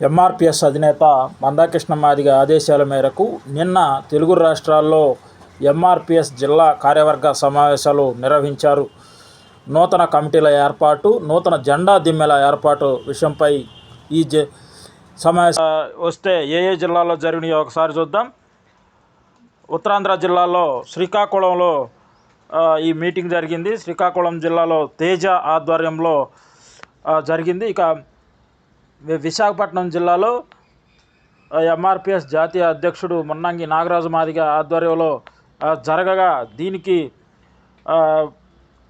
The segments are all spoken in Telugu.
ఎంఆర్పిఎస్ అధినేత మందాకృష్ణ మాదిగ ఆదేశాల మేరకు నిన్న తెలుగు రాష్ట్రాల్లో ఎంఆర్పిఎస్ జిల్లా కార్యవర్గ సమావేశాలు నిర్వహించారు. నూతన కమిటీల ఏర్పాటు నూతన జెండా దిమ్మెల ఏర్పాటు విషయంపై ఈ జ సమావేశ వస్తే ఏ ఏ జిల్లాలో జరిగినాయో ఒకసారి చూద్దాం. ఉత్తరాంధ్ర జిల్లాలో శ్రీకాకుళంలో ఈ మీటింగ్ జరిగింది. శ్రీకాకుళం జిల్లాలో తేజ ఆధ్వర్యంలో జరిగింది. ఇక విశాఖపట్నం జిల్లాలో ఎంఆర్పిఎస్ జాతీయ అధ్యక్షుడు మున్నంగి నాగరాజు మాదిగ ఆధ్వర్యంలో జరగగా దీనికి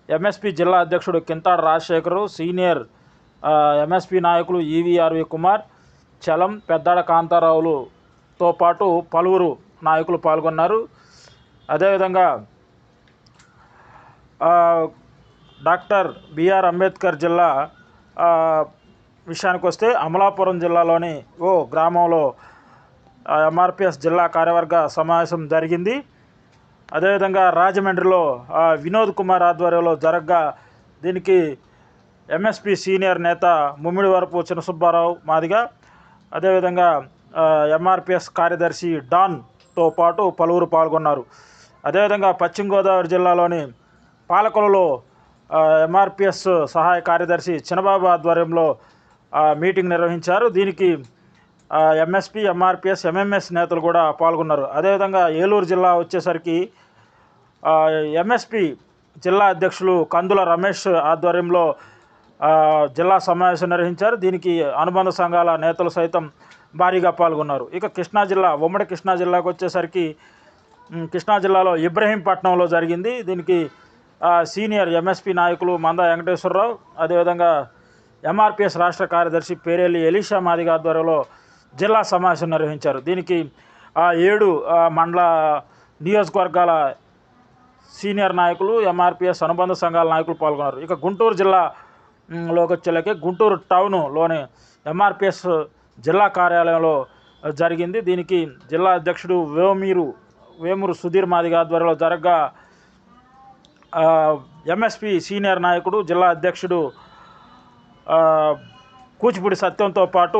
ఎంఎస్పి జిల్లా అధ్యక్షుడు కింతాడ రాజశేఖరు సీనియర్ ఎంఎస్పి నాయకులు ఈవీఆర్వి కుమార్ చలం పెద్దాడ కాంతారావులతో పాటు పలువురు నాయకులు పాల్గొన్నారు. అదేవిధంగా డాక్టర్ బిఆర్ అంబేద్కర్ జిల్లా విషయానికి వస్తే అమలాపురం జిల్లాలోని ఓ గ్రామంలో ఎంఆర్పిఎస్ జిల్లా కార్యవర్గ సమావేశం జరిగింది. అదేవిధంగా రాజమండ్రిలో వినోద్ కుమార్ ఆధ్వర్యంలో జరగ్గా దీనికి ఎంఎస్పి సీనియర్ నేత ముమ్మిడి వరపు చిన్నసుబ్బారావు మాదిగా అదేవిధంగా ఎంఆర్పిఎస్ కార్యదర్శి డాన్తో పాటు పలువురు పాల్గొన్నారు. అదేవిధంగా పశ్చిమ గోదావరి జిల్లాలోని పాలకొలలో ఎంఆర్పిఎస్ సహాయ కార్యదర్శి చిన్నబాబు ఆధ్వర్యంలో మీటింగ్ నిర్వహించారు. దీనికి ఎంఎస్పి ఎంఆర్పిఎస్ ఎంఎంఎస్ నేతలు కూడా పాల్గొన్నారు. అదేవిధంగా ఏలూరు జిల్లా వచ్చేసరికి ఎంఎస్పి జిల్లా అధ్యక్షులు కందుల రమేష్ ఆధ్వర్యంలో జిల్లా సమావేశం నిర్వహించారు. దీనికి అనుబంధ సంఘాల నేతలు సైతం భారీగా పాల్గొన్నారు. ఇక కృష్ణా జిల్లా ఉమ్మడి కృష్ణా జిల్లాకు వచ్చేసరికి కృష్ణా జిల్లాలో ఇబ్రహీంపట్నంలో జరిగింది. దీనికి సీనియర్ ఎంఎస్పి నాయకులు మంద వెంకటేశ్వరరావు అదేవిధంగా ఎంఆర్పిఎస్ రాష్ట్ర కార్యదర్శి పేరెల్లి ఎలీషా మాదిగ ఆధ్వర్యంలో జిల్లా సమావేశం నిర్వహించారు. దీనికి ఆ ఏడు మండల నియోజకవర్గాల సీనియర్ నాయకులు ఎంఆర్పిఎస్ అనుబంధ సంఘాల నాయకులు పాల్గొన్నారు. ఇక గుంటూరు జిల్లా లోకి వచ్చేలకి గుంటూరు టౌన్లోని ఎంఆర్పిఎస్ జిల్లా కార్యాలయంలో జరిగింది. దీనికి జిల్లా అధ్యక్షుడు వేమీరు వేమూరు సుధీర్ మాదిగ ఆధ్వర్యంలో జరగగా ఎంఎస్పి సీనియర్ నాయకుడు జిల్లా అధ్యక్షుడు కూచిపూడి సత్యంతో పాటు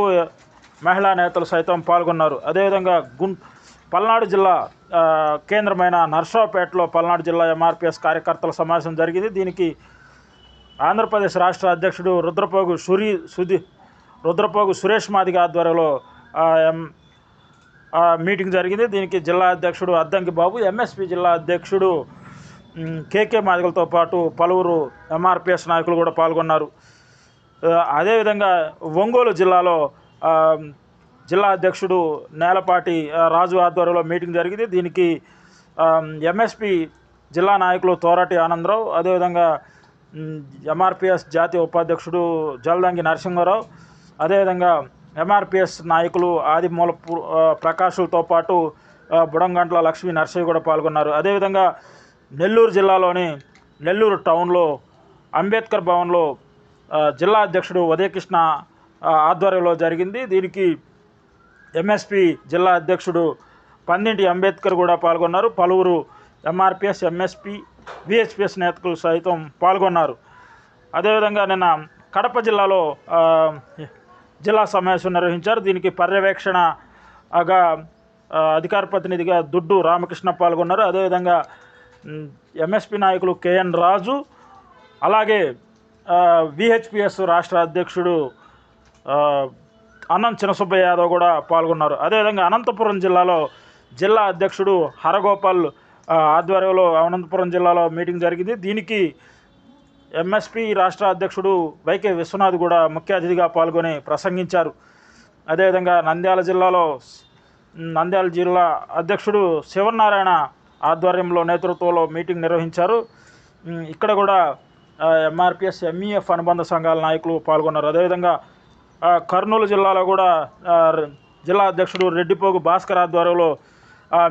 మహిళా నేతలు సైతం పాల్గొన్నారు. అదేవిధంగా గుం పల్నాడు జిల్లా కేంద్రమైన నర్సాపేటలో పల్నాడు జిల్లా ఎంఆర్పిఎస్ కార్యకర్తల సమావేశం జరిగింది. దీనికి ఆంధ్రప్రదేశ్ రాష్ట్ర అధ్యక్షుడు రుద్రపోగు సురి సుధి రుద్రపోగు సురేష్ మాదిగ ఆధ్వర్యంలో ఎం మీటింగ్ జరిగింది. దీనికి జిల్లా అధ్యక్షుడు అద్దంకి బాబు ఎంఎస్పి జిల్లా అధ్యక్షుడు కేకే మాదిగలతో పాటు పలువురు ఎంఆర్పిఎస్ నాయకులు కూడా పాల్గొన్నారు. అదేవిధంగా ఒంగోలు జిల్లాలో జిల్లా అధ్యక్షుడు నేలపాటి రాజు ఆధ్వర్యంలో మీటింగ్ జరిగింది. దీనికి ఎంఎస్పి జిల్లా నాయకులు తోరటి ఆనందరావు అదేవిధంగా ఎంఆర్పిఎస్ జాతీయ ఉపాధ్యక్షుడు జలదంగి నరసింహారావు అదేవిధంగా ఎంఆర్పిఎస్ నాయకులు ఆదిమూల ప్రకాశులతో పాటు బుడంగంట్ల లక్ష్మీ నర్సయ్య కూడా పాల్గొన్నారు. అదేవిధంగా నెల్లూరు జిల్లాలోని నెల్లూరు టౌన్లో అంబేద్కర్ భవన్లో జిల్లా అధ్యక్షుడు ఉదయకృష్ణ ఆధ్వర్యంలో జరిగింది. దీనికి ఎంఎస్పి జిల్లా అధ్యక్షుడు పందింటి అంబేద్కర్ కూడా పాల్గొన్నారు. పలువురు ఎంఆర్పిఎస్ ఎంఎస్పి విహెచ్పిఎస్ నేతలు సైతం పాల్గొన్నారు. అదేవిధంగా నిన్న కడప జిల్లాలో జిల్లా సమావేశం నిర్వహించారు. దీనికి పర్యవేక్షణగా అధికార ప్రతినిధిగా దుడ్డు రామకృష్ణ పాల్గొన్నారు. అదేవిధంగా ఎంఎస్పి నాయకులు కేఎన్ రాజు అలాగే విహెచ్పిఎస్ రాష్ట్ర అధ్యక్షుడు అన్నం చినసుబ్బయ్య యాదవ్ కూడా పాల్గొన్నారు. అదేవిధంగా అనంతపురం జిల్లాలో జిల్లా అధ్యక్షుడు హరగోపాల్ ఆధ్వర్యంలో అనంతపురం జిల్లాలో మీటింగ్ జరిగింది. దీనికి ఎంఎస్పి రాష్ట్ర అధ్యక్షుడు వైకే విశ్వనాథ్ కూడా ముఖ్య అతిథిగా పాల్గొని ప్రసంగించారు. అదేవిధంగా నంద్యాల జిల్లాలో నంద్యాల జిల్లా అధ్యక్షుడు శివనారాయణ ఆధ్వర్యంలో నేతృత్వంలో మీటింగ్ నిర్వహించారు. ఇక్కడ కూడా ఎంఆర్పిఎస్ ఎంఈఎఫ్ అనుబంధ సంఘాల నాయకులు పాల్గొన్నారు. అదేవిధంగా కర్నూలు జిల్లాలో కూడా జిల్లా అధ్యక్షుడు రెడ్డిపోగు భాస్కర్ ఆధ్వర్యంలో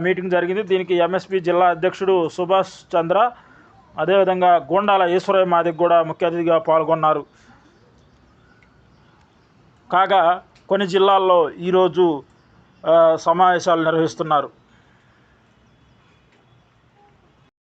మీటింగ్ జరిగింది. దీనికి ఎంఎస్పి జిల్లా అధ్యక్షుడు సుభాష్ చంద్ర అదేవిధంగా గోండాల ఈశ్వరయ్య మాదిక్ కూడా ముఖ్య అతిథిగా పాల్గొన్నారు. కాగా కొన్ని జిల్లాల్లో ఈరోజు సమావేశాలు నిర్వహిస్తున్నారు.